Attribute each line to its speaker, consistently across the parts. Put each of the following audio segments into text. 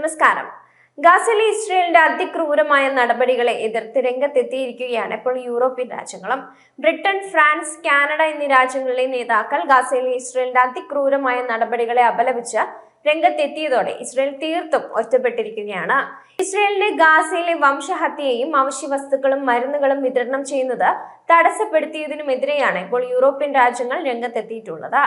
Speaker 1: നമസ്കാരം. ഗാസയിലെ ഇസ്രയേലിന്റെ അതിക്രൂരമായ നടപടികളെ എതിർത്ത് രംഗത്തെത്തിയിരിക്കുകയാണ് ഇപ്പോൾ യൂറോപ്യൻ രാജ്യങ്ങളും. ബ്രിട്ടൻ ഫ്രാൻസ് കാനഡ എന്നീ രാജ്യങ്ങളിലെ നേതാക്കൾ ഗാസയിലെ ഇസ്രയേലിന്റെ അതിക്രൂരമായ നടപടികളെ അപലപിച്ച് രംഗത്തെത്തിയതോടെ ഇസ്രയേൽ തീർത്തും ഒറ്റപ്പെട്ടിരിക്കുകയാണ്. ഇസ്രയേലിന്റെ ഗാസയിലെ വംശഹത്യയും അവശ്യ വസ്തുക്കളും മരുന്നുകളും വിതരണം ചെയ്യുന്നത് തടസ്സപ്പെടുത്തിയതിനുമെതിരെയാണ് ഇപ്പോൾ യൂറോപ്യൻ രാജ്യങ്ങൾ രംഗത്തെത്തിയിട്ടുള്ളത്.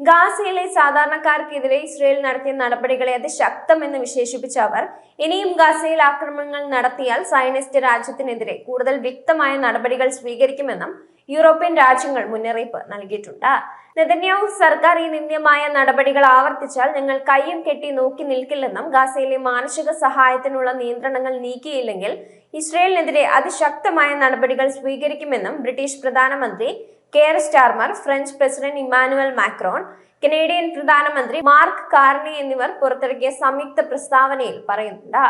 Speaker 1: ഗാസയിലെ സാധാരണക്കാർക്കെതിരെ ഇസ്രയേൽ നടത്തിയ നടപടികളെ അതിശക്തമെന്ന് വിശേഷിപ്പിച്ച അവർ ഇനിയും ഗാസയിൽ ആക്രമണങ്ങൾ നടത്തിയാൽ സൈനിസ്റ്റ് രാജ്യത്തിനെതിരെ കൂടുതൽ വ്യക്തമായ നടപടികൾ സ്വീകരിക്കുമെന്നും യൂറോപ്യൻ രാജ്യങ്ങൾ മുന്നറിയിപ്പ് നൽകിയിട്ടുണ്ട്. നെതന്യാഹു സർക്കാർ ഈ നിന്ദ്യമായ നടപടികൾ ആവർത്തിച്ചാൽ ഞങ്ങൾ കയ്യും കെട്ടി നോക്കി നിൽക്കില്ലെന്നും ഗാസയിലെ മാനസിക സഹായത്തിനുള്ള നിയന്ത്രണങ്ങൾ നീക്കിയില്ലെങ്കിൽ ഇസ്രയേലിനെതിരെ അതിശക്തമായ നടപടികൾ സ്വീകരിക്കുമെന്നും ബ്രിട്ടീഷ് പ്രധാനമന്ത്രി Keir Starmer French president Emmanuel Macron Canadian പ്രധാനമന്ത്രി മാർക്ക് കാർണി എന്നിവർ പുറത്തിറക്കിയ സംയുക്ത പ്രസ്താവനയിൽ പറയുന്നുണ്ട്.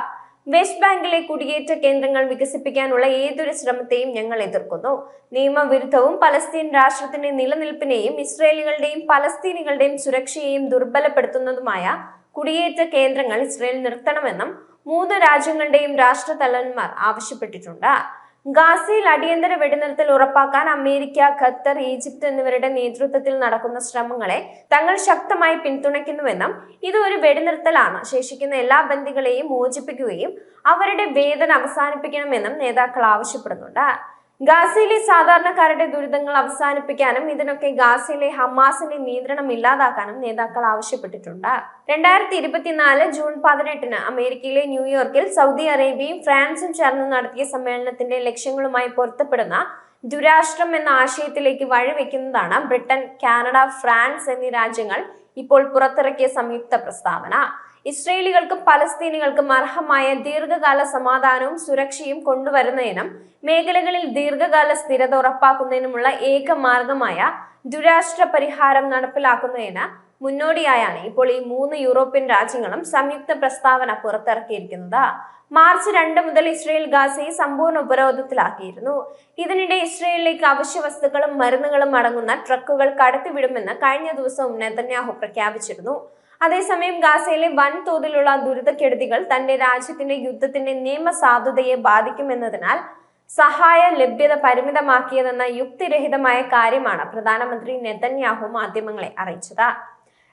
Speaker 1: വെസ്റ്റ് ബാങ്കിലെ കുടിയേറ്റ കേന്ദ്രങ്ങൾ വികസിപ്പിക്കാനുള്ള ഏതൊരു ശ്രമത്തെയും ഞങ്ങൾ എതിർക്കുന്നു. നിയമവിരുദ്ധവും പലസ്തീൻ രാഷ്ട്രത്തിന്റെ നിലനിൽപ്പിനെയും ഇസ്രയേലികളുടെയും പലസ്തീനികളുടെയും സുരക്ഷയെയും ദുർബലപ്പെടുത്തുന്നതുമായ കുടിയേറ്റ കേന്ദ്രങ്ങൾ ഇസ്രയേൽ നിർത്തണമെന്നും മൂന്ന് രാജ്യങ്ങളുടെയും രാഷ്ട്രതലവന്മാർ ആവശ്യപ്പെട്ടിട്ടുണ്ട്. ഗാസയിൽ അടിയന്തര വെടിനിർത്തൽ ഉറപ്പാക്കാൻ അമേരിക്ക ഖത്തർ ഈജിപ്ത് എന്നിവരുടെ നേതൃത്വത്തിൽ നടക്കുന്ന ശ്രമങ്ങളെ തങ്ങൾ ശക്തമായി പിന്തുണയ്ക്കുന്നുവെന്നും ഇത് ഒരു വെടിനിർത്തലാണ്. ശേഷിക്കുന്ന എല്ലാ ബന്ധികളെയും മോചിപ്പിക്കുകയും അവരുടെ വേദന അവസാനിപ്പിക്കണമെന്നും നേതാക്കൾ ആവശ്യപ്പെടുന്നുണ്ട്. ഗാസയിലെ സാധാരണക്കാരുടെ ദുരിതങ്ങൾ അവസാനിപ്പിക്കാനും ഇതിനൊക്കെ ഗാസയിലെ ഹമാസിന്റെ നിയന്ത്രണം ഇല്ലാതാക്കാനും നേതാക്കൾ ആവശ്യപ്പെട്ടിട്ടുണ്ട്. രണ്ടായിരത്തി ഇരുപത്തിനാല് ജൂൺ പതിനെട്ടിന് അമേരിക്കയിലെ ന്യൂയോർക്കിൽ സൗദി അറേബ്യയും ഫ്രാൻസും ചേർന്ന് നടത്തിയ സമ്മേളനത്തിന്റെ ലക്ഷ്യങ്ങളുമായി പൊരുത്തപ്പെടുന്ന ദുരാഷ്ട്രം എന്ന ആശയത്തിലേക്ക് വഴിവെക്കുന്നതാണ് ബ്രിട്ടൻ കാനഡ ഫ്രാൻസ് എന്നീ രാജ്യങ്ങൾ ഇപ്പോൾ പുറത്തിറക്കിയ സംയുക്ത പ്രസ്താവന. ഇസ്രയേലികൾക്കും പലസ്തീനികൾക്കും അർഹമായ ദീർഘകാല സമാധാനവും സുരക്ഷയും കൊണ്ടുവരുന്നതിനും മേഖലകളിൽ ദീർഘകാല സ്ഥിരത ഉറപ്പാക്കുന്നതിനുമുള്ള ഏക മാർഗമായ ദുരാഷ്ട്ര പരിഹാരം നടപ്പിലാക്കുന്നതിന് മുന്നോടിയായാണ് ഇപ്പോൾ ഈ മൂന്ന് യൂറോപ്യൻ രാജ്യങ്ങളും സംയുക്ത പ്രസ്താവന പുറത്തിറക്കിയിരിക്കുന്നത്. മാർച്ച് രണ്ട് മുതൽ ഇസ്രയേൽ ഗാസയെ സമ്പൂർണ ഉപരോധത്തിലാക്കിയിരുന്നു. ഇതിനിടെ ഇസ്രയേലിലേക്ക് അവശ്യ വസ്തുക്കളും മരുന്നുകളും അടങ്ങുന്ന ട്രക്കുകൾ കടത്തിവിടുമെന്ന് കഴിഞ്ഞ ദിവസവും നെതന്യാഹു പ്രഖ്യാപിച്ചിരുന്നു. അതേസമയം ഗാസയിലെ വൻതോതിലുള്ള ദുരിതക്കെടുതികൾ തന്റെ രാജ്യത്തിന്റെ യുദ്ധത്തിന്റെ നിയമസാധുതയെ ബാധിക്കുമെന്നതിനാൽ സഹായ ലഭ്യത പരിമിതമാക്കിയതെന്ന യുക്തിരഹിതമായ കാര്യമാണ് പ്രധാനമന്ത്രി നെതന്യാഹു മാധ്യമങ്ങളെ അറിയിച്ചത്.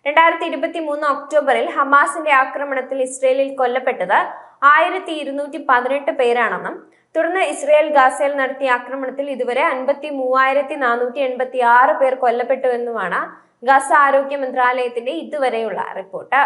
Speaker 1: രണ്ടായിരത്തി ഇരുപത്തി മൂന്ന് ഒക്ടോബറിൽ ഹമാസിന്റെ ആക്രമണത്തിൽ ഇസ്രയേലിൽ കൊല്ലപ്പെട്ടത് ആയിരത്തി ഇരുന്നൂറ്റി പതിനെട്ട് പേരാണെന്നും തുടർന്ന് ഇസ്രയേൽ ഗാസയിൽ നടത്തിയ ആക്രമണത്തിൽ ഇതുവരെ അൻപത്തി മൂവായിരത്തി നാനൂറ്റി എൺപത്തി ആറ് പേർ കൊല്ലപ്പെട്ടുവെന്നുമാണ് ഗാസ ആരോഗ്യ മന്ത്രാലയത്തിന്റെ ഇതുവരെയുള്ള റിപ്പോർട്ട്.